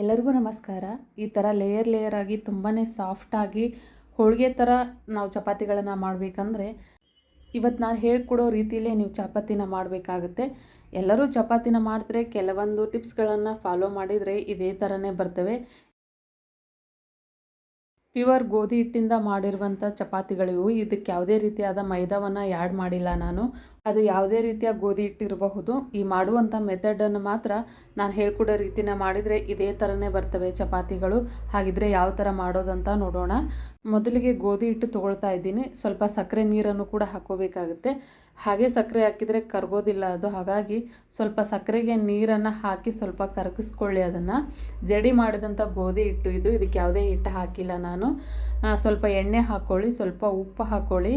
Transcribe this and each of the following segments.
ಎಲ್ಲರಿಗೂ ನಮಸ್ಕಾರ. ಈ ಥರ ಲೇಯರ್ ಲೇಯರ್ ಆಗಿ ತುಂಬಾ ಸಾಫ್ಟಾಗಿ ಹೋಳಿಗೆ ಥರ ನಾವು ಚಪಾತಿಗಳನ್ನು ಮಾಡಬೇಕಂದ್ರೆ ಇವತ್ತು ನಾನು ಹೇಳ್ಕೊಡೋ ರೀತಿಯಲ್ಲೇ ನೀವು ಚಪಾತಿನ ಮಾಡಬೇಕಾಗುತ್ತೆ. ಎಲ್ಲರೂ ಚಪಾತಿನ ಮಾಡಿದ್ರೆ ಕೆಲವೊಂದು ಟಿಪ್ಸ್ಗಳನ್ನು ಫಾಲೋ ಮಾಡಿದರೆ ಇದೇ ಥರನೇ ಬರ್ತವೆ. ಪ್ಯೂರ್ ಗೋಧಿ ಹಿಟ್ಟಿಂದ ಮಾಡಿರುವಂಥ ಚಪಾತಿಗಳಿವು. ಇದಕ್ಕೆ ಯಾವುದೇ ರೀತಿಯಾದ ಮೈದಾವನ್ನು ಆ್ಯಡ್ ಮಾಡಿಲ್ಲ ನಾನು. ಅದು ಯಾವುದೇ ರೀತಿಯ ಗೋಧಿ ಹಿಟ್ಟಿರಬಹುದು. ಈ ಮಾಡುವಂಥ ಮೆಥಡನ್ನು ಮಾತ್ರ ನಾನು ಹೇಳ್ಕೊಡೋ ರೀತಿನ ಮಾಡಿದರೆ ಇದೇ ಥರನೇ ಬರ್ತವೆ ಚಪಾತಿಗಳು. ಹಾಗಿದ್ರೆ ಯಾವ ಥರ ಮಾಡೋದಂತ ನೋಡೋಣ. ಮೊದಲಿಗೆ ಗೋಧಿ ಹಿಟ್ಟು ತೊಗೊಳ್ತಾ ಇದ್ದೀನಿ. ಸ್ವಲ್ಪ ಸಕ್ಕರೆ ನೀರನ್ನು ಕೂಡ ಹಾಕೋಬೇಕಾಗುತ್ತೆ ಹಾಗೆ ಸಕ್ಕರೆ ಹಾಕಿದರೆ ಕರಗೋದಿಲ್ಲ ಅದು. ಹಾಗಾಗಿ ಸ್ವಲ್ಪ ಸಕ್ಕರೆಗೆ ನೀರನ್ನು ಹಾಕಿ ಸ್ವಲ್ಪ ಕರಗಿಸ್ಕೊಳ್ಳಿ ಅದನ್ನು. ಜಡಿ ಮಾಡಿದಂಥ ಗೋಧಿ ಹಿಟ್ಟು ಇದು. ಇದಕ್ಕೆ ಯಾವುದೇ ಹಿಟ್ಟು ಹಾಕಿಲ್ಲ ನಾನು. ಸ್ವಲ್ಪ ಎಣ್ಣೆ ಹಾಕ್ಕೊಳ್ಳಿ, ಸ್ವಲ್ಪ ಉಪ್ಪು ಹಾಕ್ಕೊಳ್ಳಿ.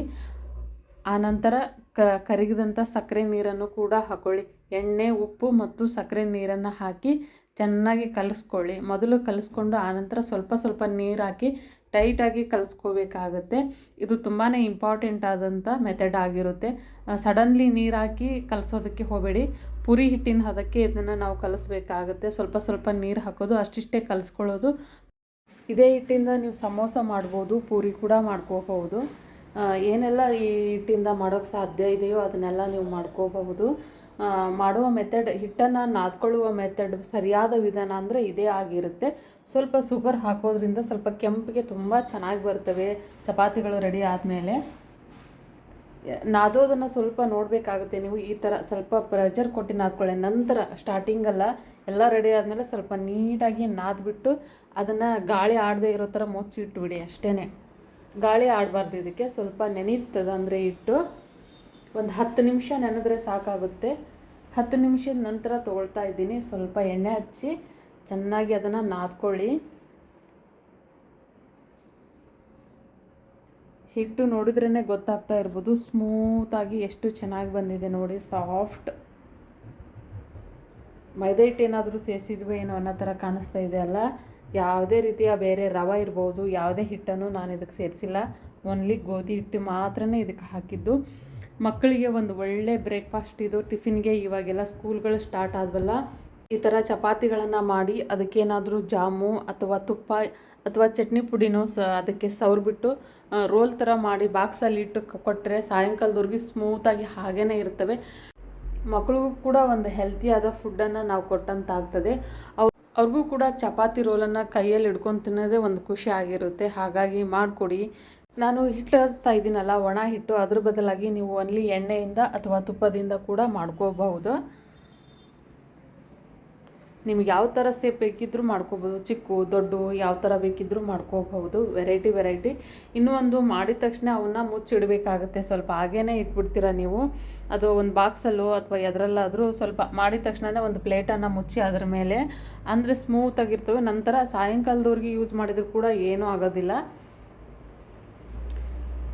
ಆನಂತರ ಕ ಕರಗಿದಂಥ ಸಕ್ಕರೆ ನೀರನ್ನು ಕೂಡ ಹಾಕ್ಕೊಳ್ಳಿ ಎಣ್ಣೆ, ಉಪ್ಪು ಮತ್ತು ಸಕ್ಕರೆ ನೀರನ್ನು ಹಾಕಿ ಚೆನ್ನಾಗಿ ಕಲಸ್ಕೊಳ್ಳಿ. ಮೊದಲು ಕಲಿಸ್ಕೊಂಡು ಆನಂತರ ಸ್ವಲ್ಪ ಸ್ವಲ್ಪ ನೀರು ಹಾಕಿ ಟೈಟಾಗಿ ಕಲಿಸ್ಕೋಬೇಕಾಗತ್ತೆ. ಇದು ತುಂಬಾ ಇಂಪಾರ್ಟೆಂಟ್ ಆದಂಥ ಮೆಥಡ್ ಆಗಿರುತ್ತೆ. ಸಡನ್ಲಿ ನೀರು ಹಾಕಿ ಕಲಿಸೋದಕ್ಕೆ ಹೋಗಬೇಡಿ. ಪುರಿ ಹಿಟ್ಟಿನ ಹದಕ್ಕೆ ಇದನ್ನು ನಾವು ಕಲಿಸ್ಬೇಕಾಗತ್ತೆ. ಸ್ವಲ್ಪ ಸ್ವಲ್ಪ ನೀರು ಹಾಕೋದು, ಅಷ್ಟಿಷ್ಟೇ ಕಲಿಸ್ಕೊಳ್ಳೋದು. ಇದೇ ಹಿಟ್ಟಿಂದ ನೀವು ಸಮೋಸ ಮಾಡ್ಬೋದು, ಪೂರಿ ಕೂಡ ಮಾಡ್ಕೋಬಹುದು. ಏನೆಲ್ಲ ಈ ಹಿಟ್ಟಿಂದ ಮಾಡೋಕ್ಕೆ ಸಾಧ್ಯ ಇದೆಯೋ ಅದನ್ನೆಲ್ಲ ನೀವು ಮಾಡ್ಕೋಬಹುದು. ಮಾಡುವ ಮೆಥಡ್ ಹಿಟ್ಟನ್ನು ನಾದ್ಕೊಳ್ಳುವ ಮೆಥಡ್ ಸರಿಯಾದ ವಿಧಾನ ಅಂದರೆ ಇದೇ ಆಗಿರುತ್ತೆ. ಸ್ವಲ್ಪ ಸುಗರ್ ಹಾಕೋದ್ರಿಂದ ಸ್ವಲ್ಪ ಕೆಂಪಿಗೆ ತುಂಬ ಚೆನ್ನಾಗಿ ಬರ್ತವೆ ಚಪಾತಿಗಳು ರೆಡಿ ಆದಮೇಲೆ. ನಾದೋದನ್ನು ಸ್ವಲ್ಪ ನೋಡಬೇಕಾಗುತ್ತೆ ನೀವು, ಈ ಥರ ಸ್ವಲ್ಪ ಪ್ರೆಷರ್ ಕೊಟ್ಟು ನಾದ್ಕೊಳ್ಳಿ. ನಂತರ ಸ್ಟಾರ್ಟಿಂಗಲ್ಲ ಎಲ್ಲ ರೆಡಿ ಆದಮೇಲೆ ಸ್ವಲ್ಪ ನೀಟಾಗಿ ನಾದ್ಬಿಟ್ಟು ಅದನ್ನು ಗಾಳಿ ಆಡದೆ ಇರೋ ಥರ ಮುಚ್ಚಿಟ್ಬಿಡಿ ಅಷ್ಟೇ ಗಾಳಿ ಆಡಬಾರ್ದು ಇದಕ್ಕೆ. ಸ್ವಲ್ಪ ನೆನೀತದ ಅಂದರೆ ಇಟ್ಟು ಒಂದು ಹತ್ತು ನಿಮಿಷ ನೆನೆದ್ರೆ ಸಾಕಾಗುತ್ತೆ. ಹತ್ತು ನಿಮಿಷದ ನಂತರ ತೊಗೊಳ್ತಾ ಇದ್ದೀನಿ. ಸ್ವಲ್ಪ ಎಣ್ಣೆ ಹಚ್ಚಿ ಚೆನ್ನಾಗಿ ಅದನ್ನು ನಾದ್ಕೊಳ್ಳಿ. ಹಿಟ್ಟು ನೋಡಿದ್ರೇ ಗೊತ್ತಾಗ್ತಾ ಇರ್ಬೋದು. ಸ್ಮೂತಾಗಿ ಎಷ್ಟು ಚೆನ್ನಾಗಿ ಬಂದಿದೆ ನೋಡಿ. ಸಾಫ್ಟ್. ಮೈದಾ ಹಿಟ್ಟು ಏನಾದರೂ ಸೇರಿಸಿದ್ವಿ ಏನೋ ಅನ್ನೋ ಥರ ಕಾಣಿಸ್ತಾ ಇದೆ ಅಲ್ಲ. ಯಾವುದೇ ರೀತಿಯ ಬೇರೆ ರವೆ ಇರ್ಬೋದು, ಯಾವುದೇ ಹಿಟ್ಟನ್ನು ನಾನು ಇದಕ್ಕೆ ಸೇರಿಸಿಲ್ಲ. ಓನ್ಲಿ ಗೋಧಿ ಹಿಟ್ಟು ಮಾತ್ರ ಇದಕ್ಕೆ ಹಾಕಿದ್ದು. ಮಕ್ಕಳಿಗೆ ಒಂದು ಒಳ್ಳೆ ಬ್ರೇಕ್ಫಾಸ್ಟ್ ಇದು. ಟಿಫಿನ್ಗೆ ಇವಾಗೆಲ್ಲ ಸ್ಕೂಲ್ಗಳು ಸ್ಟಾರ್ಟ್ ಆದವಲ್ಲ. ಈ ಥರ ಚಪಾತಿಗಳನ್ನು ಮಾಡಿ ಅದಕ್ಕೇನಾದರೂ ಜಾಮು ಅಥವಾ ತುಪ್ಪ ಅಥವಾ ಚಟ್ನಿ ಪುಡಿನೋ ಸ ಅದಕ್ಕೆ ಸವ್ರಿಬಿಟ್ಟು ರೋಲ್ ಥರ ಮಾಡಿ ಬಾಕ್ಸಲ್ಲಿ ಇಟ್ಟು ಕೊಟ್ಟರೆ ಸಾಯಂಕಾಲದವರೆಗೆ ಸ್ಮೂತಾಗಿ ಹಾಗೇ ಇರ್ತವೆ. ಮಕ್ಕಳಿಗೂ ಕೂಡ ಒಂದು ಹೆಲ್ತಿಯಾದ ಫುಡ್ಡನ್ನು ನಾವು ಕೊಟ್ಟಂತಾಗ್ತದೆ. ಅವ್ರು ಅವ್ರಿಗೂ ಕೂಡ ಚಪಾತಿ ರೋಲನ್ನು ಕೈಯಲ್ಲಿ ಹಿಡ್ಕೊಂಡು ತಿನ್ನೋದೇ ಒಂದು ಖುಷಿ ಆಗಿರುತ್ತೆ. ಹಾಗಾಗಿ ಮಾಡಿಕೊಡಿ. ನಾನು ಹಿಟ್ಟು ಹಚ್ತಾ ಇದ್ದೀನಲ್ಲ ಒಣ ಹಿಟ್ಟು, ಅದ್ರ ಬದಲಾಗಿ ನೀವು ಒನ್ಲಿ ಎಣ್ಣೆಯಿಂದ ಅಥವಾ ತುಪ್ಪದಿಂದ ಕೂಡ ಮಾಡ್ಕೋಬಹುದು. ನಿಮ್ಗೆ ಯಾವ ಥರ ಸೇಪ್ ಬೇಕಿದ್ದರೂ ಮಾಡ್ಕೋಬೋದು. ಚಿಕ್ಕ, ದೊಡ್ಡ ಯಾವ ಥರ ಬೇಕಿದ್ದರೂ ಮಾಡ್ಕೋಬಹುದು. ವೆರೈಟಿ ವೆರೈಟಿ ಇನ್ನೂ ಒಂದು ಮಾಡಿದ ತಕ್ಷಣ ಅವನ್ನ ಮುಚ್ಚಿಡಬೇಕಾಗುತ್ತೆ. ಸ್ವಲ್ಪ ಹಾಗೇ ಇಟ್ಬಿಡ್ತೀರ ನೀವು. ಅದು ಒಂದು ಬಾಕ್ಸಲ್ಲೋ ಅಥವಾ ಎದರಲ್ಲಾದರೂ ಸ್ವಲ್ಪ ಮಾಡಿದ ತಕ್ಷಣನೇ ಒಂದು ಪ್ಲೇಟನ್ನು ಮುಚ್ಚಿ ಅದರ ಮೇಲೆ. ಅಂದರೆ ಸ್ಮೂತಾಗಿರ್ತವೆ ನಂತರ ಸಾಯಂಕಾಲದವ್ರಿಗೆ ಯೂಸ್ ಮಾಡಿದರೂ ಕೂಡ ಏನೂ ಆಗೋದಿಲ್ಲ.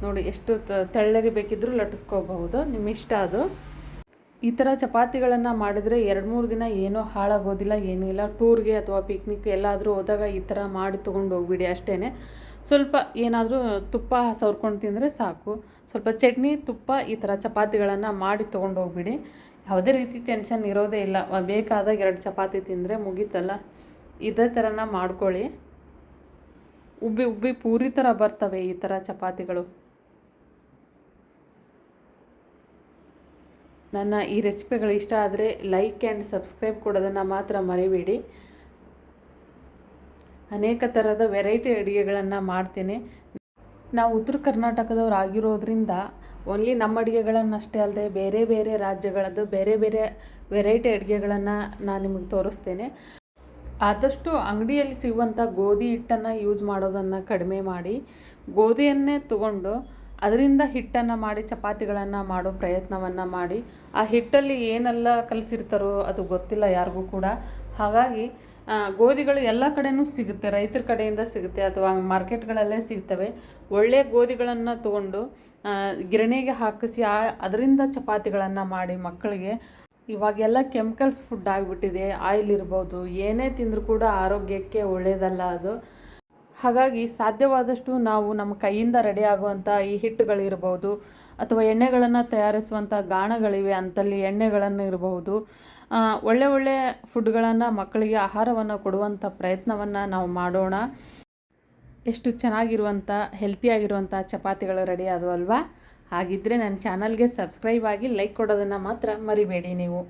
ನೋಡಿ, ಎಷ್ಟು ತೆಳ್ಳಗೆ ಬೇಕಿದ್ದರೂ ಲಟ್ಟಿಸ್ಕೋಬಹುದು. ನಿಮ್ಮ ಇಷ್ಟ ಅದು. ಈ ಥರ ಚಪಾತಿಗಳನ್ನು ಮಾಡಿದರೆ ಎರಡು ಮೂರು ದಿನ ಏನೂ ಹಾಳಾಗೋದಿಲ್ಲ, ಏನಿಲ್ಲ. ಟೂರ್ಗೆ ಅಥವಾ ಪಿಕ್ನಿಕ್ ಎಲ್ಲಾದರೂ ಹೋದಾಗ ಈ ಥರ ಮಾಡಿ ತೊಗೊಂಡು ಹೋಗ್ಬಿಡಿ ಅಷ್ಟೇ ಸ್ವಲ್ಪ ಏನಾದರೂ ತುಪ್ಪ ಸವ್ರ್ಕೊಂಡು ತಿಂದರೆ ಸಾಕು. ಸ್ವಲ್ಪ ಚಟ್ನಿ, ತುಪ್ಪ ಈ ಥರ ಚಪಾತಿಗಳನ್ನು ಮಾಡಿ ತೊಗೊಂಡು ಹೋಗ್ಬಿಡಿ. ಯಾವುದೇ ರೀತಿ ಟೆನ್ಷನ್ ಇರೋದೇ ಇಲ್ಲ. ಬೇಕಾದಾಗ ಎರಡು ಚಪಾತಿ ತಿಂದರೆ ಮುಗೀತಲ್ಲ. ಇದೇ ಥರನ ಮಾಡ್ಕೊಳ್ಳಿ. ಉಬ್ಬಿ ಉಬ್ಬಿ ಪೂರಿ ಥರ ಬರ್ತವೆ ಈ ಥರ ಚಪಾತಿಗಳು. ನನ್ನ ಈ ರೆಸಿಪಿಗಳು ಇಷ್ಟ ಆದರೆ ಲೈಕ್ ಆ್ಯಂಡ್ ಸಬ್ಸ್ಕ್ರೈಬ್ ಕೊಡೋದನ್ನು ಮಾತ್ರ ಮರಿಬೇಡಿ. ಅನೇಕ ಥರದ ವೆರೈಟಿ ಅಡುಗೆಗಳನ್ನು ಮಾಡ್ತೀನಿ. ನಾವು ಉತ್ತರ ಕರ್ನಾಟಕದವ್ರು ಆಗಿರೋದ್ರಿಂದ ಓನ್ಲಿ ನಮ್ಮ ಅಡುಗೆಗಳನ್ನಷ್ಟೇ ಅಲ್ಲದೆ ಬೇರೆ ಬೇರೆ ರಾಜ್ಯಗಳದ್ದು ಬೇರೆ ಬೇರೆ ವೆರೈಟಿ ಅಡುಗೆಗಳನ್ನು ನಾನು ನಿಮಗೆ ತೋರಿಸ್ತೇನೆ. ಆದಷ್ಟು ಅಂಗಡಿಯಲ್ಲಿ ಸಿಗುವಂಥ ಗೋಧಿ ಹಿಟ್ಟನ್ನು ಯೂಸ್ ಮಾಡೋದನ್ನು ಕಡಿಮೆ ಮಾಡಿ. ಗೋಧಿಯನ್ನೇ ತಗೊಂಡು ಅದರಿಂದ ಹಿಟ್ಟನ್ನು ಮಾಡಿ, ಚಪಾತಿಗಳನ್ನು ಮಾಡೋ ಪ್ರಯತ್ನವನ್ನು ಮಾಡಿ, ಆ ಹಿಟ್ಟಲ್ಲಿ ಏನೆಲ್ಲ ಕಲಿಸಿರ್ತಾರೋ ಅದು ಗೊತ್ತಿಲ್ಲ ಯಾರಿಗೂ ಕೂಡ. ಹಾಗಾಗಿ ಗೋಧಿಗಳು ಎಲ್ಲ ಕಡೆಯೂ ಸಿಗುತ್ತೆ, ರೈತರ ಕಡೆಯಿಂದ ಸಿಗುತ್ತೆ ಅಥವಾ ಮಾರ್ಕೆಟ್ಗಳಲ್ಲೇ ಸಿಗ್ತವೆ. ಒಳ್ಳೆಯ ಗೋಧಿಗಳನ್ನು ತಗೊಂಡು ಗಿರಣಿಗೆ ಹಾಕಿಸಿ, ಆ, ಅದರಿಂದ ಚಪಾತಿಗಳನ್ನು ಮಾಡಿ ಮಕ್ಕಳಿಗೆ. ಇವಾಗೆಲ್ಲ ಕೆಮಿಕಲ್ಸ್ ಫುಡ್ ಆಗಿಬಿಟ್ಟಿದೆ, ಆಯಿಲ್ ಇರ್ಬೋದು, ಏನೇ ತಿಂದರೂ ಕೂಡ ಆರೋಗ್ಯಕ್ಕೆ ಒಳ್ಳೆಯದಲ್ಲ ಅದು. ಹಾಗಾಗಿ ಸಾಧ್ಯವಾದಷ್ಟು ನಾವು ನಮ್ಮ ಕೈಯಿಂದ ರೆಡಿ ಆಗುವಂಥ ಈ ಹಿಟ್ಟುಗಳಿರ್ಬೋದು ಅಥವಾ ಎಣ್ಣೆಗಳನ್ನು ತಯಾರಿಸುವಂಥ ಗಾಣಗಳಿವೆ ಅಂತಲ್ಲಿ ಎಣ್ಣೆಗಳನ್ನು ಇರಬಹುದು ಒಳ್ಳೆ ಒಳ್ಳೆ ಫುಡ್ಗಳನ್ನು ಮಕ್ಕಳಿಗೆ ಆಹಾರವನ್ನು ಕೊಡುವಂಥ ಪ್ರಯತ್ನವನ್ನು ನಾವು ಮಾಡೋಣ. ಎಷ್ಟು ಚೆನ್ನಾಗಿರುವಂಥ ಹೆಲ್ತಿಯಾಗಿರುವಂಥ ಚಪಾತಿಗಳು ರೆಡಿ ಆದವು ಅಲ್ವಾ? ಹಾಗಿದ್ದರೆ ನನ್ನ ಚಾನಲ್ಗೆ ಸಬ್ಸ್ಕ್ರೈಬ್ ಆಗಿ ಲೈಕ್ ಕೊಡೋದನ್ನು ಮಾತ್ರ ಮರಿಬೇಡಿ ನೀವು.